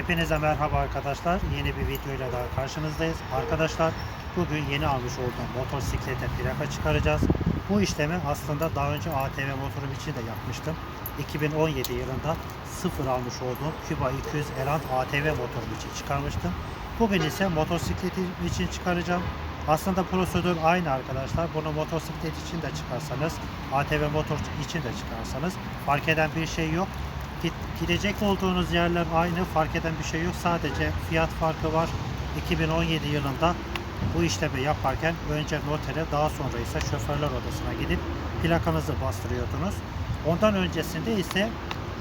Hepinize merhaba arkadaşlar. Yeni bir videoyla daha karşınızdayız. Arkadaşlar bugün yeni almış olduğum motosiklete plaka çıkaracağız. Bu işlemi aslında daha önce ATV motorum için de yapmıştım. 2017 yılında sıfır almış olduğum Cuba 200 Elant ATV motorum için çıkarmıştım. Bugün ise motosikletim için çıkaracağım. Aslında prosedür aynı arkadaşlar. Bunu motosiklet için de çıkarsanız, ATV motor için de çıkarsanız fark eden bir şey yok. Gidecek olduğunuz yerler aynı, fark eden bir şey yok. Sadece fiyat farkı var. 2017 yılında bu işlemi yaparken önce notere, daha sonra ise şoförler odasına gidip plakanızı bastırıyordunuz. Ondan öncesinde ise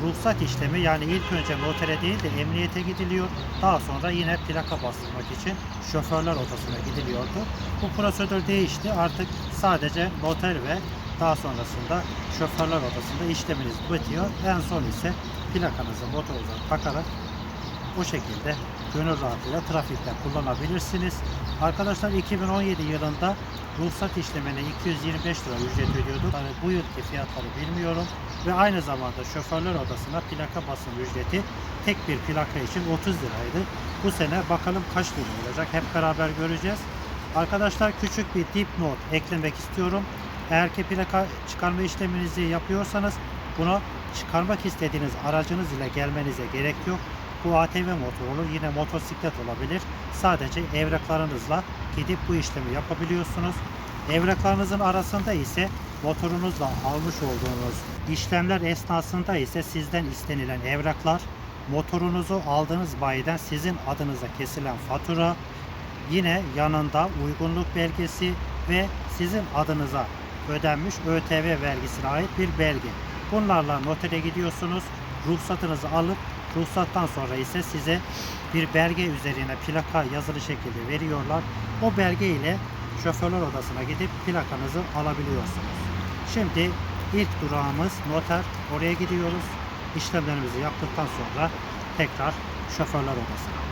ruhsat işlemi yani ilk önce notere değil de emniyete gidiliyor. Daha sonra yine plaka bastırmak için şoförler odasına gidiliyordu. Bu prosedür değişti. Artık sadece noter ve daha sonrasında şoförler odasında işleminiz bitiyor. En son ise plakanızı motorunuza takarak bu şekilde gönül rahatlığıyla trafikte kullanabilirsiniz. Arkadaşlar 2017 yılında ruhsat işlemine 225 lira ücret ödüyorduk. Yani bu yılki fiyatları bilmiyorum. Ve aynı zamanda şoförler odasına plaka basım ücreti tek bir plaka için 30 liraydı. Bu sene bakalım kaç lira olacak hep beraber göreceğiz. Arkadaşlar küçük bir dipnot eklemek istiyorum. Eğer plaka çıkarma işleminizi yapıyorsanız bunu çıkarmak istediğiniz aracınız ile gelmenize gerek yok. Bu ATV motoru yine motosiklet olabilir. Sadece evraklarınızla gidip bu işlemi yapabiliyorsunuz. Evraklarınızın arasında ise motorunuzla almış olduğunuz işlemler esnasında ise sizden istenilen evraklar, motorunuzu aldığınız bayiden sizin adınıza kesilen fatura, yine yanında uygunluk belgesi ve sizin adınıza ödenmiş ÖTV vergisine ait bir belge. Bunlarla notere gidiyorsunuz, ruhsatınızı alıp ruhsattan sonra ise size bir belge üzerine plaka yazılı şekilde veriyorlar. O belge ile şoförler odasına gidip plakanızı alabiliyorsunuz. Şimdi ilk durağımız noter. Oraya gidiyoruz. İşlemlerimizi yaptıktan sonra tekrar şoförler odasına.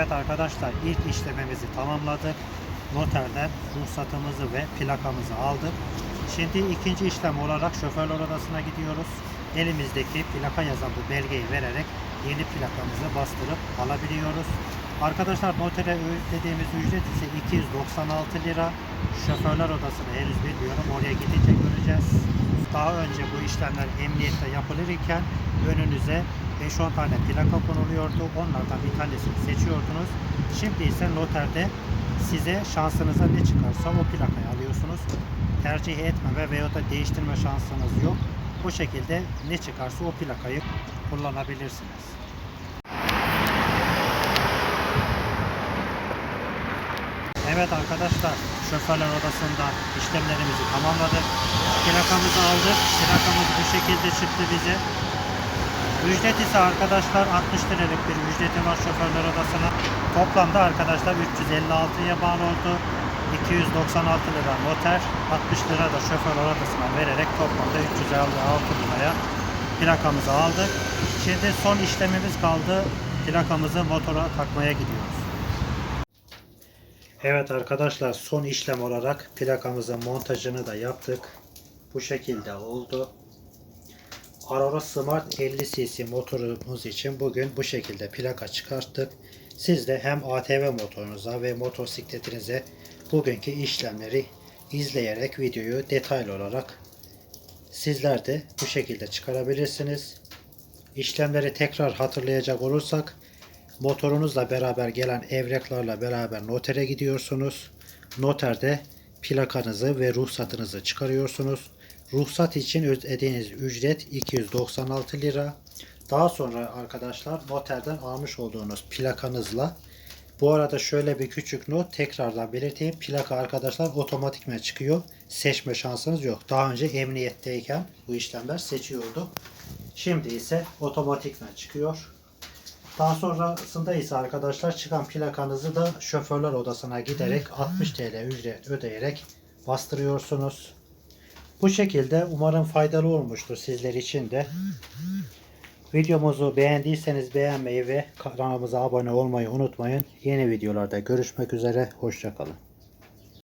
Evet arkadaşlar ilk işlemimizi tamamladık. Noterden ruhsatımızı ve plakamızı aldık. Şimdi ikinci işlem olarak şoförler odasına gidiyoruz. Elimizdeki plaka yazan bu belgeyi vererek yeni plakamızı bastırıp alabiliyoruz. Arkadaşlar notere ödediğimiz ücret ise 296 lira. Şoförler odasını henüz bilmiyorum. Oraya gidince göreceğiz. Daha önce bu işlemler emniyette yapılırken önünüze 5-10 tane plaka konuluyordu. Onlardan bir tanesini seçiyordunuz. Şimdi ise noterde size şansınıza ne çıkarsa o plakayı alıyorsunuz. Tercih etmeme veya da değiştirme şansınız yok. Bu şekilde ne çıkarsa o plakayı kullanabilirsiniz. Evet arkadaşlar şoförler odasında işlemlerimizi tamamladık. Plakamızı aldık. Plakamız bu şekilde çıktı bize. Ücret ise arkadaşlar 60 liralık bir ücreti var şoförler odasına. Toplamda arkadaşlar 356'ya mal oldu. 296 lira noter, 60 lira da şoför odasına vererek toplamda 356 liraya plakamızı aldık. Şimdi son işlemimiz kaldı. Plakamızı motora takmaya gidiyoruz. Evet arkadaşlar son işlem olarak plakamızın montajını da yaptık. Bu şekilde oldu. Aurora Smart 50 cc motorumuz için bugün bu şekilde plaka çıkarttık. Siz de hem ATV motorunuza ve motosikletinize bugünkü işlemleri izleyerek videoyu detaylı olarak sizler de bu şekilde çıkarabilirsiniz. İşlemleri tekrar hatırlayacak olursak motorunuzla beraber gelen evraklarla beraber notere gidiyorsunuz. Noterde plakanızı ve ruhsatınızı çıkarıyorsunuz. Ruhsat için ödediğiniz ücret 296 lira. Daha sonra arkadaşlar noterden almış olduğunuz plakanızla bu arada şöyle bir küçük not tekrardan belirteyim. Plaka arkadaşlar otomatikmen çıkıyor. Seçme şansınız yok. Daha önce emniyetteyken bu işlemler seçiyordu. Şimdi ise otomatikmen çıkıyor. Daha sonrasında ise arkadaşlar çıkan plakanızı da şoförler odasına giderek 60 TL ücret ödeyerek bastırıyorsunuz. Bu şekilde umarım faydalı olmuştur sizler için de. Videomuzu beğendiyseniz beğenmeyi ve kanalımıza abone olmayı unutmayın. Yeni videolarda görüşmek üzere. Hoşçakalın.